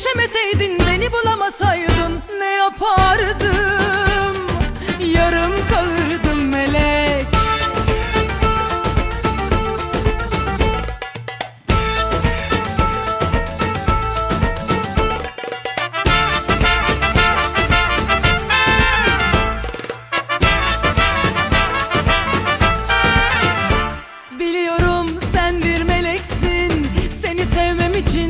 yetişemeseydin Beni bulamasaydın ne yapardım? Yarım kalırdım melek. Biliyorum sen bir meleksin Seni sevmem için